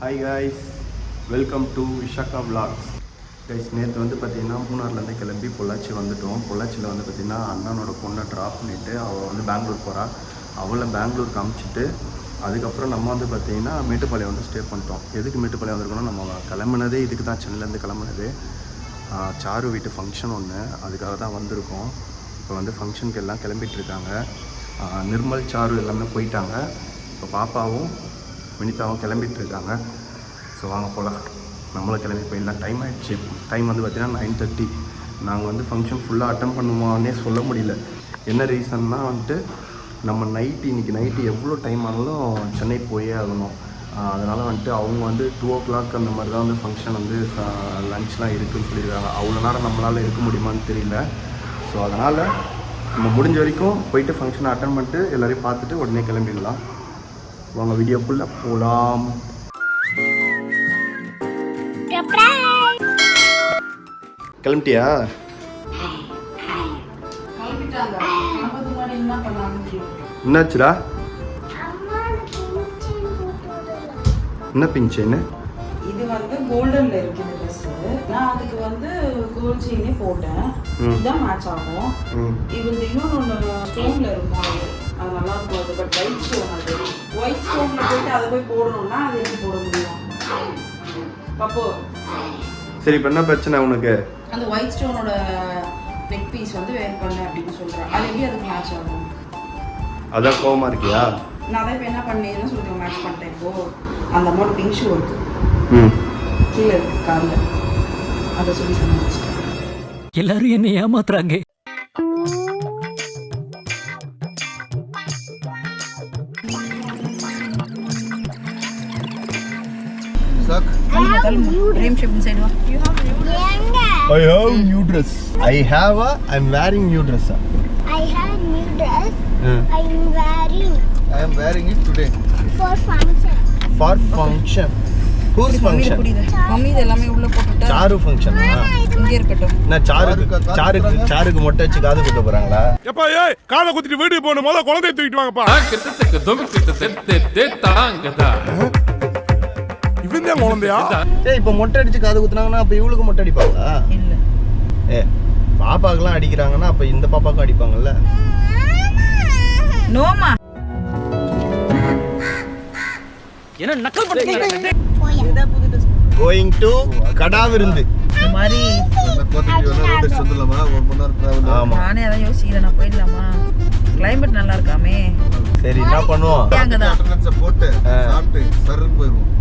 Hi guys welcome to Vishakha vlogs guys நேற்று வந்து பார்த்திங்கன்னா மூணார்லேருந்து கிளம்பி பொள்ளாச்சி வந்துட்டோம். பொள்ளாச்சியில் வந்து பார்த்திங்கன்னா அண்ணனோட பொண்ணை ட்ராப் பண்ணிவிட்டு அவள் வந்து பெங்களூர் போகிறாள் அவளை பெங்களூர் காமிச்சிட்டு அதுக்கப்புறம் நம்ம வந்து பார்த்திங்கன்னா மேட்டுப்பாளையம் வந்து ஸ்டே பண்ணிட்டோம். எதுக்கு மேட்டுப்பாளையம் வந்திருக்கோம்னா நம்ம கிளம்புனதே இதுக்கு தான் சென்னையிலேருந்து கிளம்புனது. சாரு வீட்டு ஃபங்க்ஷன் ஒன்று அதுக்காக தான் வந்திருக்கோம். இப்போ வந்து ஃபங்க்ஷனுக்கு எல்லாம் கிளம்பிகிட்ருக்காங்க நிர்மல் சாரு எல்லாமே போயிட்டாங்க. இப்போ பாப்பாவும் வினிதாவும் கிளம்பிட்டு இருக்காங்க ஸோ வாங்க போகலாம் நம்மளும் கிளம்பி போயிடலாம். டைம் ஆகிடுச்சு டைம் வந்து பார்த்தீங்கன்னா நைன் தேர்ட்டி நாங்கள் வந்து ஃபங்க்ஷன் ஃபுல்லாக அட்டன் பண்ணுவோன்னே சொல்ல முடியல. என்ன ரீசன்னா வந்துட்டு நம்ம நைட்டு இன்றைக்கி நைட்டு எவ்வளோ டைம் ஆனாலும் சென்னை போயே ஆகணும். அதனால் வந்துட்டு அவங்க வந்து டூ ஓ கிளாக் அந்த மாதிரி தான் வந்து ஃபங்க்ஷன் வந்து லன்ச்லாம் இருக்குன்னு சொல்லியிருக்காங்க. அவ்வளோ நேரம் நம்மளால் இருக்க முடியுமான்னு தெரியல. ஸோ அதனால் நம்ம முடிஞ்ச வரைக்கும் போயிட்டு ஃபங்க்ஷனை அட்டன் பண்ணிட்டு எல்லோரையும் பார்த்துட்டு உடனே கிளம்பிடலாம். வாங்க வீடியோக்குள்ளே போகலாம் கிளம்பிட்டியா? முன்னாடி என்ன என்னாச்சுடா என்ன? இது வந்து கோல்டன்ல இருக்கு இந்த ட்ரெஸ் நான் அதுக்கு வந்து கோல்ட் செயினே போட்டேன். ம். இதுதான் மேட்ச் ஆகும். ம். இது வந்து இன்னொன்று ஸ்டோன்ல இருக்கும். அது நல்லா இருக்கும் அது பட் ஒயிட் ஸ்டோன் அது ஒயிட் ஸ்டோன்ல போயிட்டு அதை போய் போடணும்னா அது எப்படி போட முடியும்? பாப்போ. சரி இப்போ என்ன பிரச்சனை உனக்கு? அந்த ஒயிட் ஸ்டோனோட நெக் பீஸ் வந்து வேர் பண்ண அப்படின்னு சொல்றேன். அது எப்படி அதுக்கு மேட்ச் ஆகும்? அதான் கோவமா இருக்கியா? நான் தான் இப்போ என்ன பண்ணேன்னு சொல்லிட்டு மேட்ச் பண்ணிட்டேன் இப்போ. அந்த அமௌண்ட் பிங்க் ஷூ இருக்கு. ம். கீழே இருக்கு காலில். அதை சொல்லி சமாளிச்சிட்டேன். எல்லாரும் என்ன ஏமாத்துறாங்க. Wearing it today for function. For function who's function புரியுது மம்மி இது எல்லாமே உள்ள போட்டுட்டா? சாரு ஃபங்க்ஷன் இங்கே இருக்கட்டும். என்ன சாருக்கு சாருக்கு சாருக்கு மொட்டை வச்சு காது குத்த போறாங்களா? எப்பா ஏய் காதை குத்திட்டு வீட்டுக்கு போகணும். முதல்ல குழந்தைய தூக்கிட்டு வாங்கப்பா. கிட்டத்தட்ட இவன் தான் குழந்தையா? ஏய் இப்போ மொட்டை அடிச்சு காது குத்துனாங்கன்னா அப்போ இவளுக்கு மொட்டை அடிப்பாங்களா? இல்ல. ஏ பாப்பாக்கெல்லாம் அடிக்கிறாங்கன்னா அப்போ இந்த பாப்பாக்கும் அடிப்பாங்கல்ல? நோமா. இதுதான் புது ட்ரெஸ் கோயிங் டு கடா விருந்து இந்த மாதிரி நானே அதான் யோசிக்கிறேன் நான் போயிடலாமா? கிளைமேட் நல்லா இருக்காமே. சரி என்ன பண்ணுவோம்? போட்டு. சாப்பிட்டு சருன்னு போயிருவோம்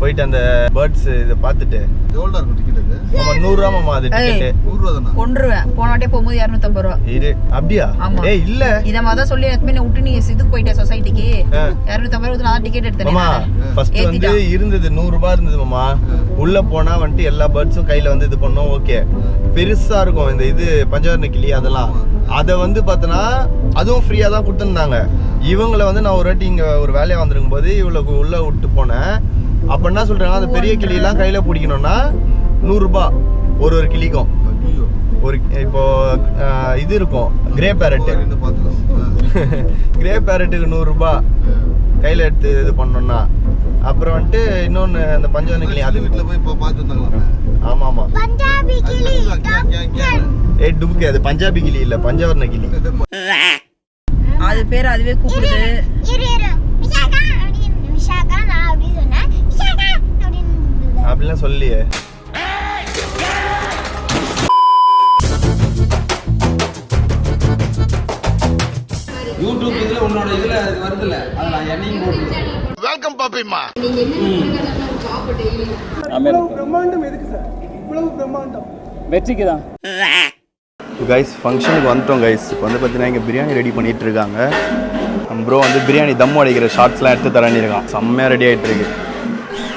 போயிட்டு அந்த பேர்ட்ஸ் இதை பார்த்துட்டு. எவ்வளோ இருக்கும் டிக்கெட் அது? ஆமா நூறுரூவா மாமா அது போன போகும்போது இரநூத்தம்பது ரூபா. இரு அப்படியா? ஆமா. ஏய் இல்ல. இதை மாதிரி தான் சொல்லி எத்தமே விட்டு நீ இதுக்கு போயிட்டேன் சொசைட்டிக்கு. இரநூத்தம்பது ரூபா நான் டிக்கெட் எடுத்தேன். மாமா ஃபர்ஸ்ட் வந்து. இருந்தது நூறு ரூபாய் இருந்தது மாமா. உள்ள போனா வந்துட்டு எல்லா பேர்ட்ஸும் கையில வந்து இது பண்ணோம் ஓகே பெருசா இருக்கும் இந்த இது பஞ்சவர்ண கிளி அதெல்லாம். அதை வந்து பார்த்தனா அதுவும் ஃப்ரீயா தான் கொடுத்துருந்தாங்க. இவங்களை வந்து நான் ஒரு வாட்டி இங்க ஒரு வேலையா வந்திருக்கும் போது இவளுக்கு உள்ள விட்டு போனேன். அப்ப என்ன சொல்றாங்க அந்த பெரிய கிளியெல்லாம் கையில பிடிக்கணும்னா நூறு ரூபாய் ஒரு ஒரு கிளிக்கும். ஒரு இப்போ இது இருக்கும். கிரே பேரட் இருந்து பார்த்துக்கலாம். கிரே பேரட்டுக்கு நூறுரூபா கையில் எடுத்து இது பண்ணோம்னா அப்புறம் வந்துட்டு இன்னொன்று அந்த பஞ்சவர்ண கிளி அது வீட்டில் போய் இப்போ பார்த்து வந்தாங்களாமே? ஆமாம். ஆமாம். ஏ டுபுக்கு அது பஞ்சாபி கிளி இல்லை பஞ்சவர்ண கிளி. அது பேர் அதுவே கூப்பிடுது. அப்படிலாம் சொல்லியே. யூடியூப் இதுல உன்னோட இதுல அது வருதுல்ல. அது நான் என்னையும் போட்டுருக்கேன் வெற்றிக்கு தான். கைஸ் ஃபங்க்ஷனுக்கு வந்துட்டோம் கைஸ் இப்போ வந்து பார்த்தீங்கன்னா இங்கே பிரியாணி ரெடி பண்ணிட்டு இருக்காங்க. ப்ரோ வந்து பிரியாணி தம் அடிக்கிற ஷார்ட்ஸ்லாம் எடுத்து தரேன்னு இருக்கான். செம்மையாக ரெடி ஆகிட்டு இருக்கு.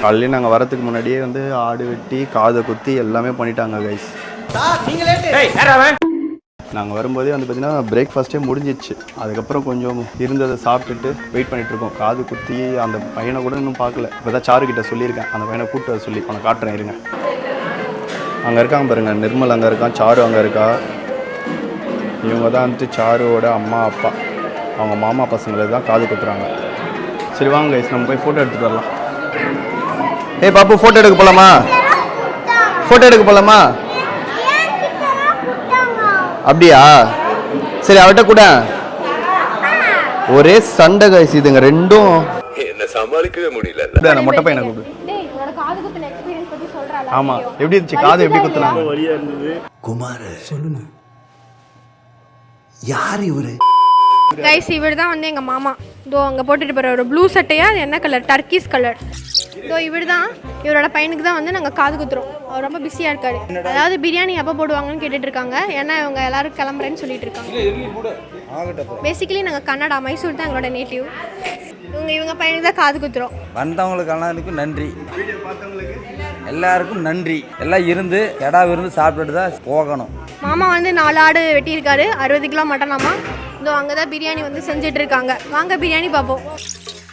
காலையில நாங்கள் வரதுக்கு முன்னாடியே வந்து ஆடு வெட்டி காதை குத்தி எல்லாமே பண்ணிட்டாங்க கைஸ் நாங்கள் வரும்போதே வந்து பார்த்தீங்கன்னா பிரேக்ஃபாஸ்ட்டே முடிஞ்சிச்சு. அதுக்கப்புறம் கொஞ்சம் இருந்ததை சாப்பிட்டுட்டு வெயிட் பண்ணிட்டு இருக்கோம். காது குத்தி அந்த பையனை கூட இன்னும் பார்க்கல. இப்போ தான் சாருக்கிட்ட சொல்லியிருக்கேன். அந்த பையனை கூப்பிட்டு வர சொல்லி உனக்கு காட்டுறேன் இருங்க. அங்கே இருக்காங்க பாருங்க நிர்மல் அங்கே இருக்கான் சாரு அங்கே இருக்கா? இவங்க தான் வந்துட்டு சாருவோட அம்மா அப்பா. அவங்க மாமா பசங்களுக்கு தான் காது குத்துறாங்க. சரி வாங்க guys நம்ம போய் ஃபோட்டோ எடுத்துகிட்டு வரலாம். ஏய் பாப்பு ஃபோட்டோ எடுக்க போலாமா? ஃபோட்டோ எடுக்க போலாமா? அப்படியா? சரி அவட்ட கூட. ஒரே சண்டை கைஸ் இதுங்க ரெண்டும். என்ன சமாளிக்கவே முடியல மொட்டை பையனை கூப்பிடு. டேய் என்னோட காது குத்துன எக்ஸ்பீரியன்ஸ் பத்தி சொல்றாளா? ஆமா. எப்படி இருந்துச்சு? காது எப்படி குத்துனாங்க? கைஸ் இவர்? தான் வந்து எங்க மாமா. இதோ அங்க போட்டுட்டு போற ஒரு ப்ளூ சட்டையா அது என்ன கலர் டர்க்கிஸ் கலர் இதோ இவர் தான் இவரோட பையனுக்கு தான் வந்து நாங்கள் காது குத்துறோம். அவர் ரொம்ப பிஸியாக இருக்காரு. அதாவது பிரியாணி எப்போ போடுவாங்கன்னு கேட்டுட்டு இருக்காங்க ஏன்னா இவங்க எல்லாரும் கிளம்புறேன்னு சொல்லிட்டு இருக்காங்க பேசிக்கலி நாங்கள் கன்னடா மைசூர் தான் எங்களோட நேட்டிவ் இவங்க இவங்க பையனுக்கு தான் காது குத்துறோம். வந்தவங்களுக்கு எல்லாருக்கும் நன்றி. எல்லாருக்கும் நன்றி. எல்லாம் இருந்து எடா விருந்து சாப்பிட்டுட்டு தான் போகணும். மாமா வந்து நாலு ஆடு வெட்டியிருக்காரு. அறுபது கிலோ மட்டனாமா இதோ அங்கே தான் பிரியாணி வந்து செஞ்சுட்டு இருக்காங்க வாங்க பிரியாணி பார்ப்போம்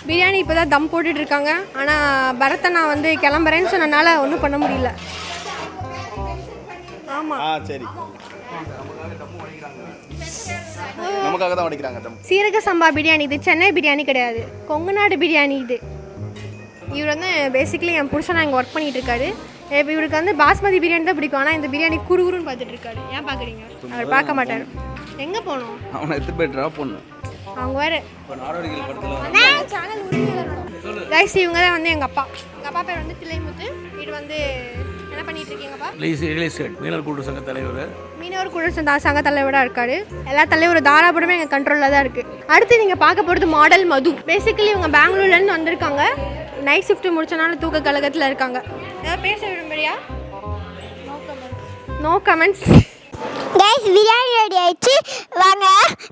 பிரியாணி இப்போ தான் தம் போட்டுட்டு இருக்காங்க ஆனால் பரத்தை நான் வந்து கிளம்புறேன்னு சொன்னனால ஒன்றும் பண்ண முடியல. ஆமாம் சரி. நமக்காக தான் உடைக்கிறாங்க தம். சீரக சம்பா பிரியாணி இது சென்னை பிரியாணி கிடையாது. கொங்குநாடு பிரியாணி இது. இவர் வந்து பேசிக்கலி என் புருஷன் இங்கே ஒர்க் பண்ணிட்டு இருக்காரு இப்போ இவருக்கு வந்து பாஸ்மதி பிரியாணி தான் பிடிக்கும். ஆனால் இந்த பிரியாணி குறுகுறுன்னு பார்த்துட்டு இருக்காரு ஏன் பார்க்குறீங்க? அவர் பார்க்க மாட்டார். எங்கே போகணும்? அவனை எடுத்து போய் ட்ராப் பண்ணணும் அவங்க வேறு. கைஸ் இவங்க தான் வந்து எங்கள் அப்பா. எங்கள் அப்பா பேர் வந்து தில்லைமுத்து. இது வந்து என்ன பண்ணிட்டு இருக்கீங்கப்பா ரியல் எஸ்டேட் மீனவர் கூட்டு சங்க தலைவர். மீனவர் குழு சங்க சங்க தலைவராக இருக்காரு. எல்லா தலைவரும் தாராபுரமே எங்கள் கண்ட்ரோலில் தான் இருக்குது அடுத்து நீங்கள் பார்க்க போகிறது மாடல் மது. பேசிக்கலி இவங்க பெங்களூர்லேருந்து வந்திருக்காங்க. நைட் ஷிஃப்ட் முடிச்சனால தூக்க கழகத்தில் இருக்காங்க. ஏதாவது பேச விரும்புறியா? No comments guys biryani ready ஆயிடுச்சு. வாங்க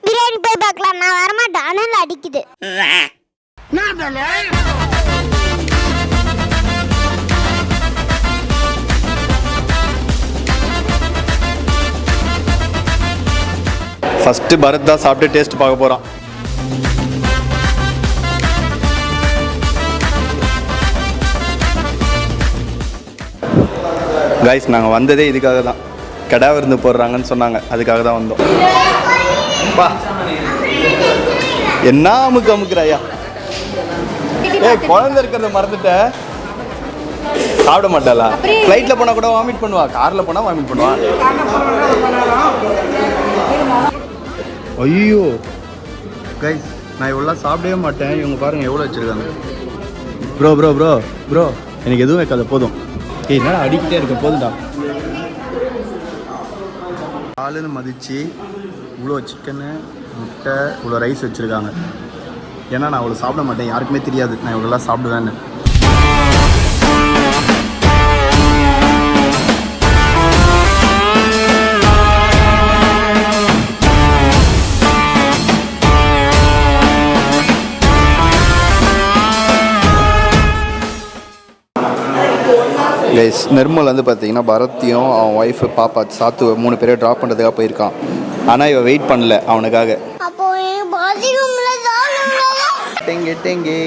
பிரியாணி போய் பார்க்கலாம். நான் வரமாட்டேன். அனல் அடிக்குது. ஃபர்ஸ்ட் பரத் தான் சாப்பிட்டு டேஸ்ட் பார்க்க போறோம் கைஸ் நாங்கள் வந்ததே இதுக்காக தான் கடா விருந்து போடுறாங்கன்னு சொன்னாங்க. அதுக்காக தான் வந்தோம். பா. என்ன அமுக்கு அமுக்குறாயா ஏய் குழந்தை இருக்கிறத மறந்துட்டேன் சாப்பிட மாட்டாளா? ஃப்ளைட்டில் போனால் கூட வாமிட் பண்ணுவா. காரில் போனால் வாமிட் பண்ணுவா. ஐயோ. கைஸ் நான் இவ்வளோ சாப்பிடவே மாட்டேன். இவங்க பாருங்க எவ்வளோ வச்சிருக்காங்க. ப்ரோ ப்ரோ ப்ரோ ப்ரோ எனக்கு எதுவும் வைக்காத போதும். ஏய் என்னடா அடிக்கிட்டே இருக்க போதும்டா. ஆளுன்னு மதித்து இவ்வளோ சிக்கனு முட்டை இவ்வளோ ரைஸ் வச்சுருக்காங்க. ஏன்னா நான் அவ்வளோ சாப்பிட மாட்டேன். யாருக்குமே தெரியாது. நான் இவ்வளோலாம் சாப்பிடுவேன்னு. கைஸ் நிர்மல் வந்து பார்த்தீங்கன்னா பரத்தையும் அவன் ஒய்ஃபு பாப்பா சாத்து மூணு பேரையும் ட்ராப் பண்ணுறதுக்காக போயிருக்கான். ஆனால் இவன் வெயிட் பண்ணல அவனுக்காக. டெங்கே டெங்கே.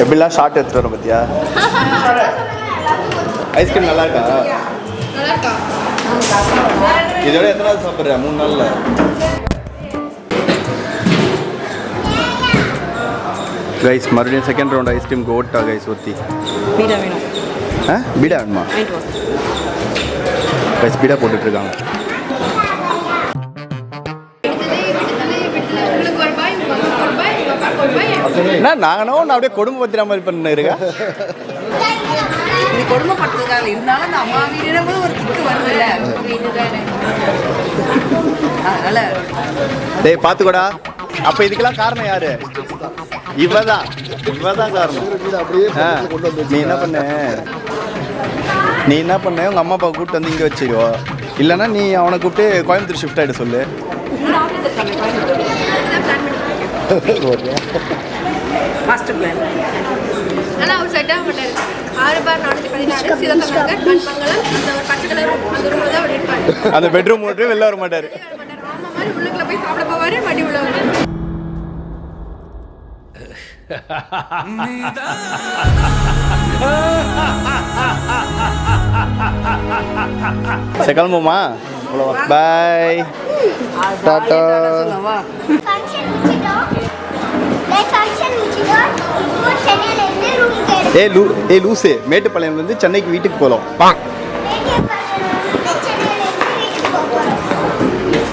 எப்படிலாம் ஷார்ட் எடுத்துட்டு வரோம் பார்த்தியா ஐஸ்கிரீம் நல்லா இருக்கா? இதோட எத்தனை நாள் சாப்பிட்ற? மூணு நாளில். கைஸ் மறுபடியும் செகண்ட் ரவுண்ட் ஐஸ்கிரீம்க்கு ஓட்டா கைஸ் ஒத்தி. பீடா வேணும். ஆ? பீடா வேணுமா? கைஸ் பீடா போட்டுட்ருக்காங்க. ஒரு பாய் என்ன ஒன்று அப்படியே குடும்ப பத்திரா மாதிரி பண்ணிருக்கா இது கொடுமைப்படுத்துறதுக்காக இருந்தாலும் அந்த அம்மா வீடுனும் போது ஒரு திக்கு வருதுல்ல. இதுதானே அதனால டேய் பார்த்துக்கோடா அப்போ இதுக்கெல்லாம் காரணம் யாரு? இவதான். இவதான் காரணம். நீ என்ன பண்ண? நீ என்ன பண்ண? உங்க அம்மா அப்பா கூப்பிட்டு வந்து இங்கே வச்சிருவோ இல்லைன்னா நீ அவனை கூப்பிட்டு கோயம்புத்தூர் ஷிஃப்ட் ஆகிட சொல்லு. மாஸ்டர் பிளான் ஆனால் அவர் செட் ஆறு பார் நானூற்றி பதினாறு சிவகங்கை மண்மங்கலம் அந்த ஒரு பச்சை கலர் அந்த ரூமில் தான் அவர் இருப்பார் அந்த பெட்ரூம் விட்டு வெளில வர மாட்டார். ஆமாம் மாதிரி உள்ளுக்குள்ள போய் சாப்பிட போவார் மடி உள்ள வருவாரு. சரி கிளம்புமா பாய் டாட்டா ஃபங்க்ஷன் முடிச்சிட்டோம் லைக் ஃபங்க்ஷன் முடிச்சிட்டோம் இப்போ சென்னையில இருந்து ரூம் கேடு ஏ லூ ஏ லூசு மேட்டுப்பாளையம்லேருந்து சென்னைக்கு வீட்டுக்கு போகலாம்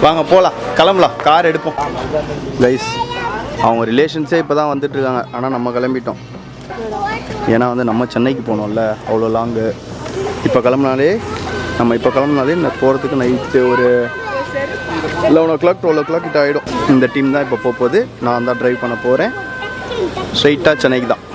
வாங்க. போகலாம் கிளம்பலாம். கார் எடுப்போம். கைஸ் அவங்க ரிலேஷன்ஸே இப்போ தான் வந்துட்டுருக்காங்க. ஆனால் நம்ம கிளம்பிட்டோம். ஏன்னா வந்து நம்ம சென்னைக்கு போனோம்ல அவ்வளோ லாங்கு இப்போ கிளம்புனாலே நம்ம இப்போ கிளம்புனாலே நான் போகிறதுக்கு நைட்டு ஒரு eleven o'clock twelve o'clock கிட்ட ஆகிடும் இந்த டீம் தான் இப்போ போக போகுது. நான் தான் ட்ரைவ் பண்ண போகிறேன் ஸ்ட்ரைட்டாக சென்னைக்கு தான்.